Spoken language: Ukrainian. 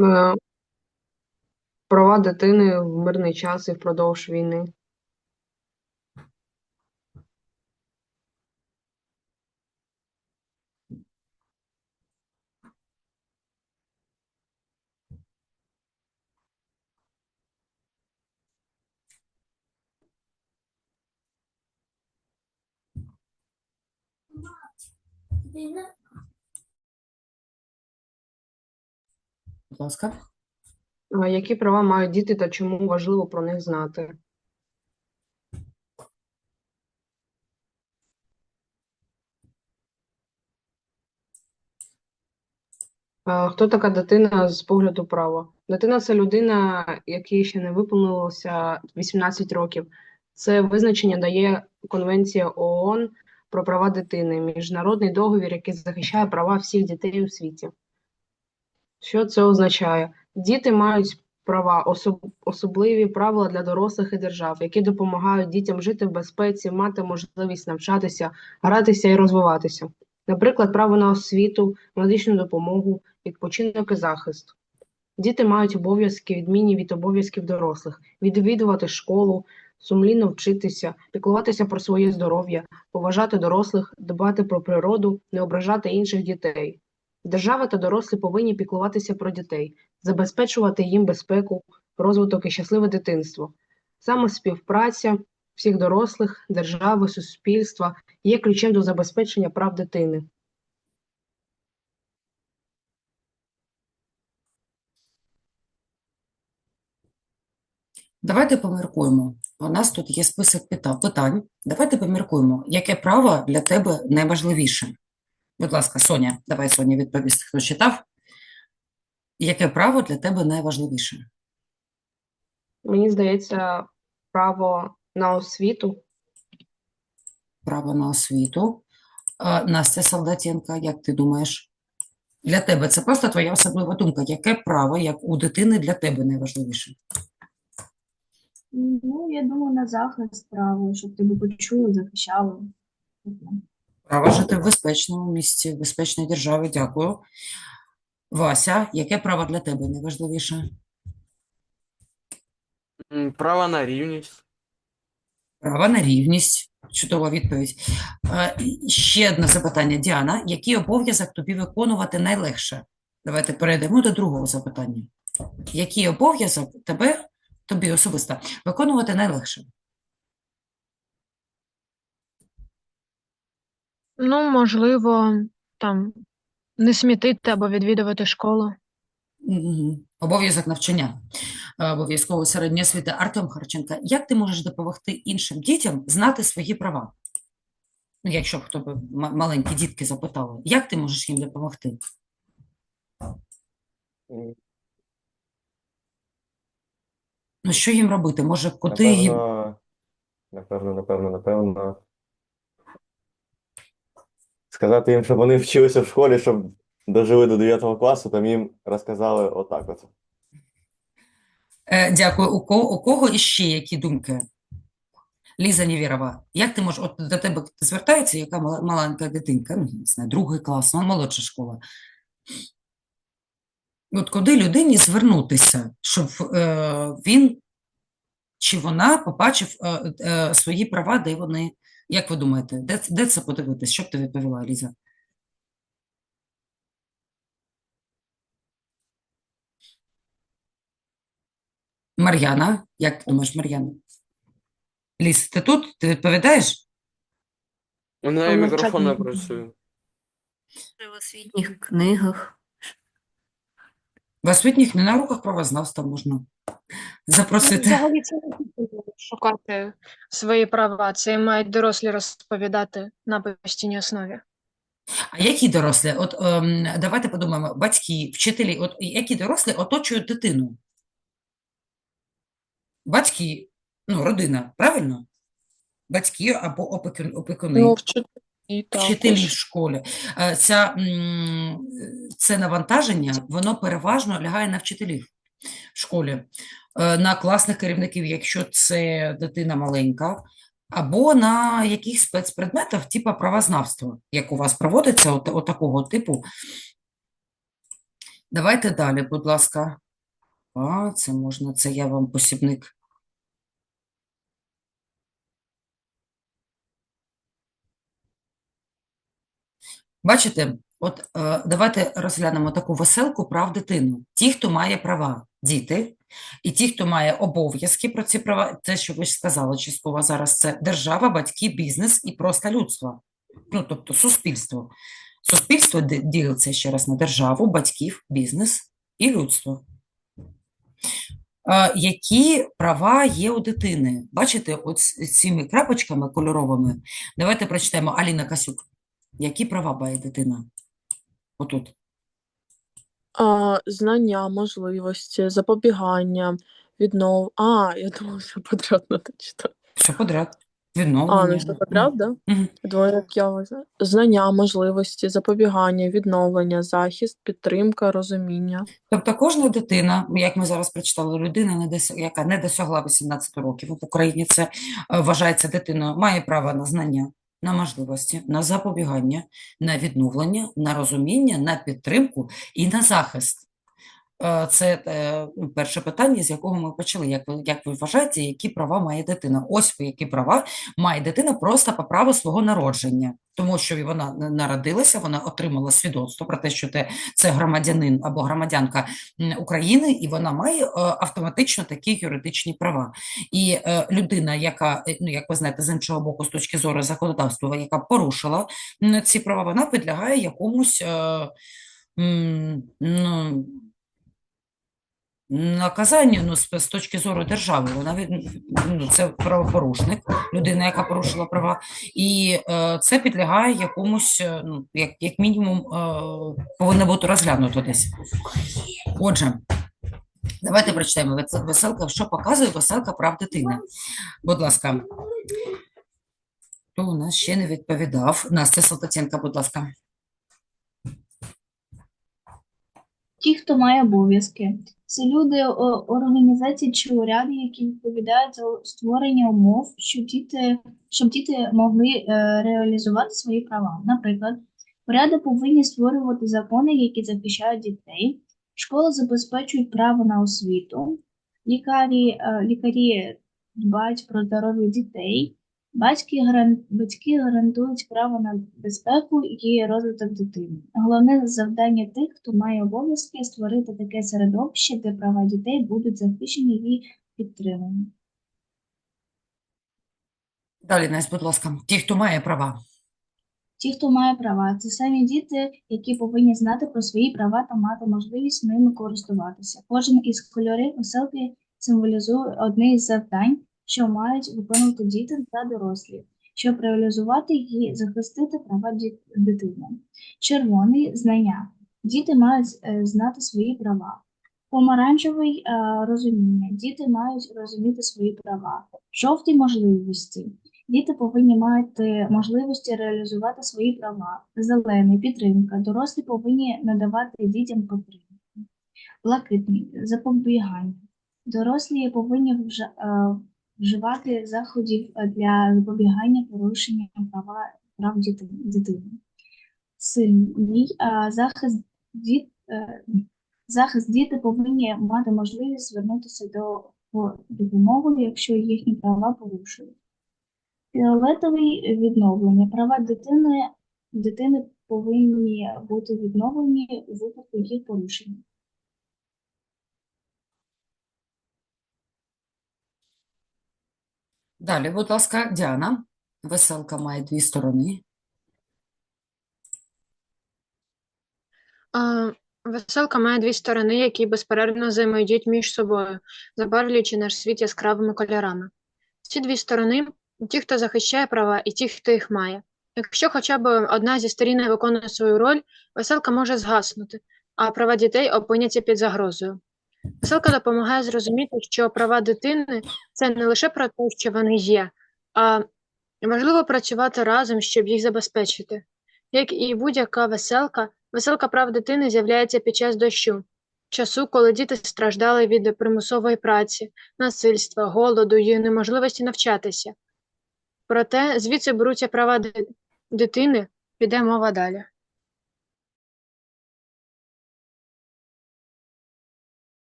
Е, Права дитини в мирний час і впродовж війни. Будь ласка. Які права мають діти та чому важливо про них знати? Хто така дитина з погляду права? Дитина це людина, якій ще не виповнилося 18 років. Це визначення дає Конвенція ООН про права дитини, міжнародний договір, який захищає права всіх дітей у світі. Що це означає? Діти мають права, особ- особливі правила для дорослих і держав, які допомагають дітям жити в безпеці, мати можливість навчатися, гратися і розвиватися. Наприклад, право на освіту, медичну допомогу, відпочинок і захист. Діти мають обов'язки, відмінні від обов'язків дорослих, відвідувати школу, сумлінно вчитися, піклуватися про своє здоров'я, поважати дорослих, дбати про природу, не ображати інших дітей. Держава та дорослі повинні піклуватися про дітей, забезпечувати їм безпеку, розвиток і щасливе дитинство. Саме співпраця всіх дорослих, держави, суспільства є ключем до забезпечення прав дитини. Давайте поміркуємо. У нас тут є список питань. Давайте поміркуємо, яке право для тебе найважливіше. Будь ласка, Соня, давай Соня відповість, хто читав. Яке право для тебе найважливіше? Мені здається, право на освіту Право на освіту. А, Настя Солдатенка, як ти думаєш? Для тебе це просто твоя особлива думка. Яке право, як у дитини, для тебе найважливіше? Ну, я думаю, на захист право, щоб тебе почули, захищали. Право жити в безпечному місці, в безпечній державі. Дякую. Вася, яке право для тебе найважливіше? Право на рівність. Право на рівність. Чудова відповідь. Е, Ще одне запитання. Діана, який обов'язок тобі виконувати найлегше? Давайте перейдемо до другого запитання. Який обов'язок тебе, тобі особисто, виконувати найлегше? Ну, можливо, там не смітити або відвідувати школу. Мгм. Обов'язок навчання, е, обов'язково середня освіти. Артем Харченка, як ти можеш допомогти іншим дітям знати свої права? Ну, якщо б хто б м- маленькі дітки запитали, як ти можеш їм допомогти? М, Ну, що їм робити? Може, куди їм? Напевно, напевно, напевно, напевно. Сказати їм, щоб вони вчилися в школі, щоб дожили до 9 класу, там їм розказали отак от. Е, Дякую. У кого, у кого іще які думки? Ліза Нєвєрова, як ти можеш, от до тебе звертається яка маленька дитинка, ну, не знаю, другий клас, ну, молодша школа. От куди людині звернутися, щоб е, він чи вона побачив е, е, свої права, де вони, як ви думаєте, де, де це подивитись? Що б ти відповіла, Ліза? Мар'яна, як ти думаєш, Мар'яна? Ліз, ти тут? Ти відповідаєш? У неї мікрофон не працює. в освітніх книгах. В освітніх не на уроках правознавства можна запросити. Взагалі це не потрібно шукати свої права. Це мають дорослі розповідати на постійній основі. А які дорослі? От ем, давайте подумаємо, батьки, вчителі, от які дорослі оточують дитину? Батьки, ну, родина, правильно? Батьки або опекун, опекуни, Ну, вчителі вчителі в школі. Е, Ця, м, це навантаження, воно переважно лягає на вчителів в школі, е, на класних керівників, якщо це дитина маленька, або на якихось спецпредметах, типу правознавства, як у вас проводиться, от, от такого типу. Давайте далі, будь ласка. А, це можна, це я вам посібник. Бачите, от е, давайте розглянемо таку веселку прав дитину. Ті, хто має права, діти, і ті, хто має обов'язки про ці права, те, що ви ж сказали частково зараз, це держава, батьки, бізнес і просто людство. Ну, тобто суспільство. Суспільство ділиться ще раз на державу, батьків, бізнес і людство. Е, Які права є у дитини? Бачите, от цими крапочками кольоровими. Давайте прочитаємо Аліна Касюк. Які права має дитина? Отут. А, знання, можливості, запобігання, віднов... А, я думала, все подряд надо читати. Все подряд. А, ну Відновлення. все подряд, да? Мгм. Як я Знання, можливості, запобігання, відновлення, захист, підтримка, розуміння. Тобто кожна дитина, як ми зараз прочитали, людина, не дос- яка не досягла 18 років в Україні, це е, вважається дитиною, має право на знання, на можливості, на запобігання, на відновлення, на розуміння, на підтримку і на захист. Е, Це е, ну, перше питання, з якого ми почали. Як ви, як ви вважаєте, які права має дитина? Ось ви, які права має дитина просто по праву свого народження, тому що вона на- народилася, вона отримала свідоцтво про те, що це громадянин або громадянка України, і вона має е, автоматично такі юридичні права. І людина, яка, ну як ви знаєте, з іншого боку, з точки зору законодавства, яка порушила ці права, вона підлягає якомусь. Ну, Наказання ну, з, з точки зору держави, вона ну, це правопорушник, людина, яка порушила права, і е, це підлягає якомусь, е, ну, як, як мінімум, е, повинно бути розглянуто десь. Отже, давайте прочитаємо веселка, що показує веселка прав дитини. Будь ласка, хто у нас ще не відповідав? Настя Салтатенка, будь ласка. Ті, хто має обов'язки, це люди, організації чи уряди, які відповідають за створення умов, щоб діти, щоб діти могли е, реалізувати свої права. Наприклад, уряди повинні створювати закони, які захищають дітей, школи забезпечують право на освіту, лікарі, е, лікарі дбають про здоров'я дітей, батьки, батьки гарантують право на безпеку і розвиток дитини. Головне завдання тих, хто має обов'язки, створити таке середовище, де права дітей будуть захищені і підтримані. Далі, Настя, будь ласка, ті, хто має права. Ті, хто має права, це самі діти, які повинні знати про свої права та мати можливість ними користуватися. Кожен із кольорів веселки символізує одне із завдань, що мають виконувати діти та дорослі, щоб реалізувати і захистити права дитини. Червоний знання. Діти мають е, знати свої права. Помаранчевий е, розуміння. Діти мають розуміти свої права. Жовті можливості. Діти повинні мати можливості реалізувати свої права. Зелений підтримка. Дорослі повинні надавати дітям підтримку. Блакитний запобігання. Дорослі повинні вжа- е, вживати заходів е, для запобігання порушення права прав дитини. Сильний е, захист діт, е, захист діти повинні мати можливість звернутися до по допомогу, якщо їхні права порушують. Фіолетовий відновлення. Права дитини, дитини повинні бути відновлені у випадку їх порушення. Далі, будь ласка, Діана. Веселка має дві сторони. А, Веселка має дві сторони, які безперервно взаємодіють між собою, забарвлюючи наш світ яскравими кольорами. Ці дві сторони ті, хто захищає права, і ті, хто їх має. Якщо хоча б одна зі сторін не виконує свою роль, веселка може згаснути, а права дітей опиняться під загрозою. Веселка допомагає зрозуміти, що права дитини це не лише про те, що вони є, а важливо працювати разом, щоб їх забезпечити. Як і будь-яка веселка, веселка прав дитини з'являється під час дощу, часу, коли діти страждали від примусової праці, насильства, голоду і неможливості навчатися. Проте звідси беруться права дитини, піде мова далі.